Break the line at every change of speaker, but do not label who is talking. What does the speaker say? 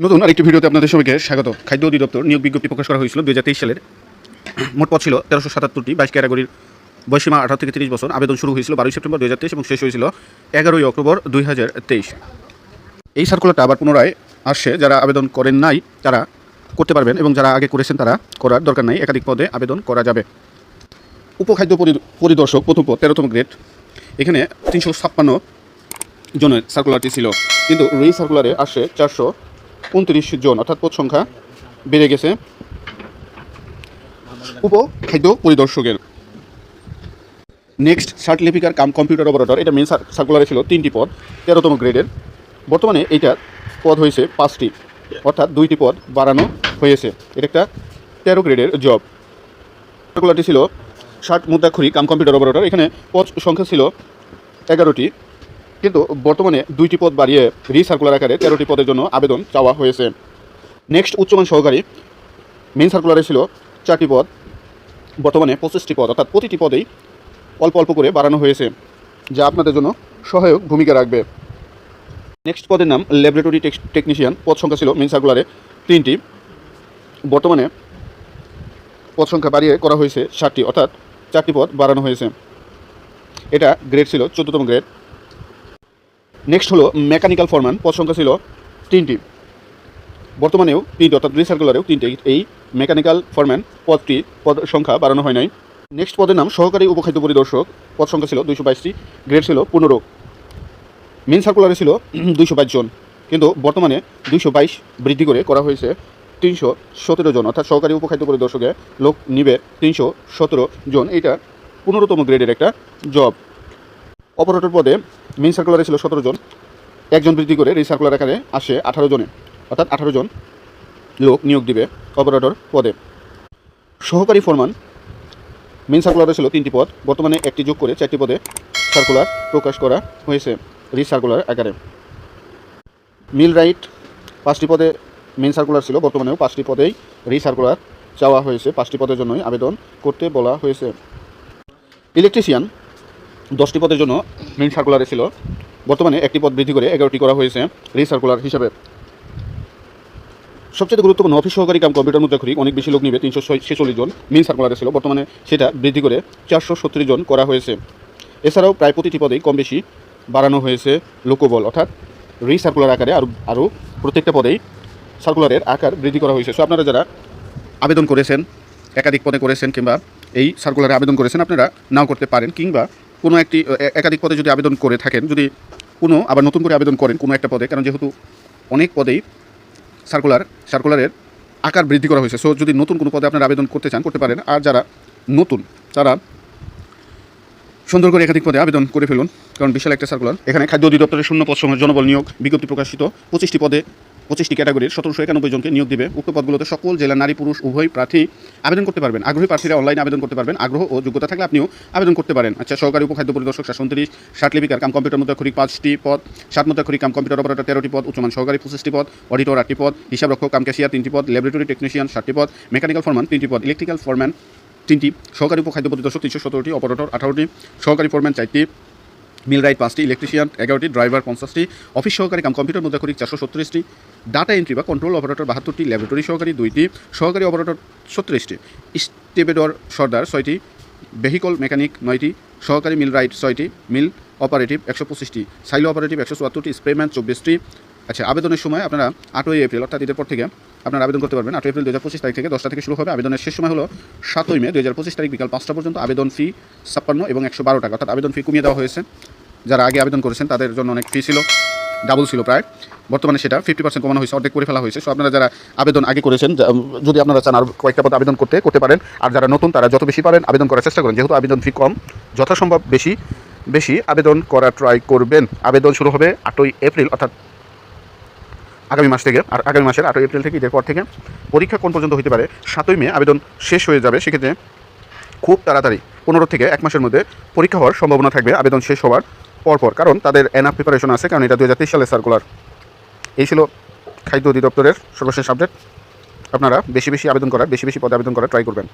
নতুন আরেকটি ভিডিওতে আপনাদের সবাইকে স্বাগত। খাদ্য অধিদপ্তর নিয়োগ বিজ্ঞপ্তি প্রকাশ করা হয়েছিল দু হাজার তেইশ সালের। মোট পদ ছিল তেরোশো সাতাত্তরটি বাইশ ক্যাটাগরির বয়সীমা আঠারো থেকে তিরিশ বছর আবেদন শুরু হয়েছিল বারোই সেপ্টেম্বর দুই এবং শেষ হয়েছিল এগারোই অক্টোবর দুই হাজার তেইশ। এই সার্কুলারটা আবার পুনরায় আসছে। যারা আবেদন করেন নাই, তারা করতে পারবেন এবং যারা আগে করেছেন, তারা করার দরকার নাই। একাধিক পদে আবেদন করা যাবে। উপখাদ্য পরি- পরিদর্শক প্রথম পদ তেরোতম গ্রেড এখানে তিনশো ছাপ্পান্ন জনের সার্কুলারটি ছিল। কিন্তু এই সার্কুলারে আসে চারশো উনত্রিশ জন, অর্থাৎ পদ সংখ্যা বেড়ে গেছে। উপ খাদ্য পরিদর্শকের। নেক্সট শার্ট লিপিকার কাম কম্পিউটার অপারেটর এটা মেন সার্কুলারে ছিল, তিনটি পদ, তেরোতম গ্রেডের বর্তমানে এইটা পদ হয়েছে পাঁচটি, অর্থাৎ দুইটি পদ বাড়ানো হয়েছে। এটা একটা তেরো গ্রেডের জব সার্কুলারটি ছিল ষাট মুদ্রাক্ষরী কাম কম্পিউটার অপারেটর এখানে পদ সংখ্যা ছিল এগারোটি। কিন্তু বর্তমানে দুইটি পদ বাড়িয়ে রিসার্কুলার আকারে তেরোটি পদের জন্য আবেদন চাওয়া হয়েছে। নেক্সট উচ্চমান সহকারী মেন সার্কুলারে ছিল চারটি পদ। বর্তমানে পঁচিশটি পদ, অর্থাৎ প্রতিটি পদেই অল্প অল্প করে বাড়ানো হয়েছে, যা আপনাদের জন্য সহায়ক ভূমিকা রাখবে। নেক্সট পদের নাম ল্যাবরেটরি টেকনিশিয়ান। পদ সংখ্যা ছিল মেন সার্কুলারে তিনটি। বর্তমানে পদ সংখ্যা বাড়িয়ে করা হয়েছে ষাটটি, অর্থাৎ চারটি পদ বাড়ানো হয়েছে। এটা গ্রেড ছিল চোদ্দতম গ্রেড। নেক্সট হলো মেকানিক্যাল ফরম্যান পদ সংখ্যা ছিল তিনটি। বর্তমানেও তিনটি, অর্থাৎ রিসার্কুলারেও তিনটি। এই মেকানিক্যাল ফরম্যান পদটি, পদ সংখ্যা বাড়ানো হয় নাই। নেক্সট পদের নাম সহকারী উপখাদ্য পরিদর্শক, পদ সংখ্যা ছিল দুইশো বাইশটি। গ্রেড ছিল পনেরো মেন সার্কুলারে ছিল দুইশো বাইশ জন। কিন্তু বর্তমানে দুইশো বাইশ বৃদ্ধি করে করা হয়েছে তিনশো সতেরো জন। অর্থাৎ সহকারী উপখাদ্য পরিদর্শকে লোক নিবে তিনশো সতেরো জন। এটা পনেরোতম গ্রেডের একটা জব অপারেটর পদে মেইন সার্কুলারে ছিল সতেরো জন। একজন বৃদ্ধি করে রিসার্কুলার আকারে আসে আঠারো জনে। অর্থাৎ আঠারো জন লোক নিয়োগ দিবে অপারেটর পদে। সহকারী ফরমান মেইন সার্কুলারে ছিল তিনটি পদ। বর্তমানে একটি যোগ করে চারটি পদে সার্কুলার প্রকাশ করা হয়েছে রিসার্কুলার আকারে। মিল রাইট পাঁচটি পদে মেইন সার্কুলার ছিল। বর্তমানেও পাঁচটি পদেই রিসার্কুলার চাওয়া হয়েছে। পাঁচটি পদের জন্যই আবেদন করতে বলা হয়েছে। ইলেকট্রিশিয়ান দশটি পদের জন্য মেইন সার্কুলারে ছিল। বর্তমানে একটি পদ বৃদ্ধি করে এগারোটি করা হয়েছে রিসার্কুলার হিসাবে। সবচেয়ে গুরুত্বপূর্ণ অফিস সহকারী কাম কম্পিউটার মুদ্রাক্ষরিক, অনেক বেশি লোক নিবে, তিনশো ছেচল্লিশ জন মেইন সার্কুলারে ছিল। বর্তমানে সেটা বৃদ্ধি করে চারশো সত্তর জন করা হয়েছে। এছাড়াও প্রায় প্রতিটি পদেই কম বেশি বাড়ানো হয়েছে লোকবল, অর্থাৎ রিসার্কুলার আকারে আরও আরও প্রত্যেকটা পদেই সার্কুলারের আকার বৃদ্ধি করা হয়েছে। সো আপনারা যারা আবেদন করেছেন, একাধিক পদে করেছেন কিংবা এই সার্কুলারে আবেদন করেছেন, আপনারা নাও করতে পারেন, কিংবা কোনো একটি একাধিক পদে যদি আবেদন করে থাকেন, যদি কোনো আবার নতুন করে আবেদন করেন কোনো একটা পদে, কারণ যেহেতু অনেক পদেই সার্কুলার সার্কুলারের আকার বৃদ্ধি করা হয়েছে। সো যদি নতুন কোনো পদে আপনারা আবেদন করতে চান, করতে পারেন। আর যারা নতুন, তারা সুন্দর করে একাধিক পদে আবেদন করে ফেলুন, কারণ বিশাল একটা সার্কুলার এখানে খাদ্য অধিদপ্তরের শূন্য পদ সময় জনবল নিয়োগ বিজ্ঞপ্তি প্রকাশিত। পঁচিশটি পদে পঁচিশটি ক্যাটাগরির সতেরোশো একানব্বই জনকে নিয়োগ দিবে। উক্ত পদগুলোতে সকল জেলা নারী, পুরুষ, উভয় প্রার্থী আবেদন করতে পারবেন। আগ্রহী প্রার্থীরা অনলাইনে আবেদন করতে পারবেন। আগ্রহ ও যোগ্যতা থাকলে আপনিও আবেদন করতে পারেন। আচ্ছা সহকারী উপখাদ্য পরিদর্শক শাসন তিরিশ, ষাট লিপিকার কাম কম্পিউটার মুদ্রাক্ষরিক পাঁচটি পদ, সাত মুদ্রাক্ষরিক কাম কম্পিউটার অপারেটর তেরোটি পদ, উচ্চমান সহকারী পঁচিশটি পদ, অডিটর আটটি পদ, হিসাবরক্ষক কাম ক্যাশিয়ার তিনটি পদ, ল্যাবরেটরি টেকনিশিয়ান ষাটটি পদ, মেকানিক্যাল ফরম্যান তিনটি পদ, ইলেকট্রিক্যাল ফরম্যান তিনটি, সহকারী উপখাদ্য পরিদর্শক তিনশো সতেরোটি, অপারেটর আঠারোটি, সহকারী ফরম্যান চারটি মিল রাইট পাঁচটি ইলেকট্রিশিয়ান এগারোটি ড্রাইভার পঞ্চাশটি অফিস সহকারী কাম কম্পিউটার মুদ্রাক্ষরিক চারশো সত্তরিশটি ডাটা এন্ট্রি বা কন্ট্রোল অপারেটর বাহাত্তরটি ল্যাবরেটরি সহকারী দুইটি, সহকারী অপারেটর ছত্রিশটি। স্টেবেডর সর্দার ছয়টি ভেহিকল মেকানিক নয়টি, সহকারী মিল রাইট ছয়টি মিল অপারেটিভ একশো পঁচিশটি সাইলো অপারেটিভ একশো চুয়াত্তরটি স্প্রেম্যান চব্বিশটি। আচ্ছা আবেদনের সময় আপনারা আটই এপ্রিল, অর্থাৎ ঈদের পর থেকে আপনারা আবেদন করতে পারবেন। আটই এপ্রিল দু হাজার পঁচিশ তারিখ থেকে দশটা থেকে শুরু হবে। আবেদনের শেষ সময় হলো সাতই মে দু হাজার পঁচিশ তারিখ বিকাল পাঁচটা পর্যন্ত। আবেদন ফি ছাপ্পান্ন এবং একশো বারো টাকা, অর্থাৎ আবেদন ফি কমিয়ে দেওয়া হয়েছে। যারা আগে আবেদন করেছেন, তাদের জন্য অনেক ফি ছিল ডাবল ছিল প্রায়। বর্তমানে সেটা ফিফটি পার্সেন্ট কমানো হয়েছে, অর্ধেক করে ফেলা হয়েছে। সো আপনারা যারা আবেদন আগে করেছেন যদি আপনারা চান আর কয়েকটা পদ আবেদন করতে করতে পারেন। আর যারা নতুন, তারা যত বেশি পারেন, আবেদন করার চেষ্টা করেন। যেহেতু আবেদন ফি কম, যথাসম্ভব বেশি বেশি আবেদন করা ট্রাই করবেন। আবেদন শুরু হবে আটই এপ্রিল, অর্থাৎ আগামী মাস থেকে। আর আগামী মাসের আটই এপ্রিল থেকে পর থেকে পরীক্ষা কোন পর্যন্ত হতে পারে, সাতই মে আবেদন শেষ হয়ে যাবে। সেক্ষেত্রে খুব তাড়াতাড়ি, পনেরো থেকে এক মাসের মধ্যে পরীক্ষা হওয়ার সম্ভাবনা থাকবে। আবেদন শেষ হওয়ার পরপর, কারণ তাদের এনাফ প্রিপারেশন আছে, কারণ এটা দু হাজার তেইশ সালে সার্কুলার এই ছিল খাদ্য অধিদপ্তরের সর্বশেষ আপডেট আপনারা বেশি বেশি আবেদন করার, বেশি বেশি পদে আবেদন করার ট্রাই করবেন।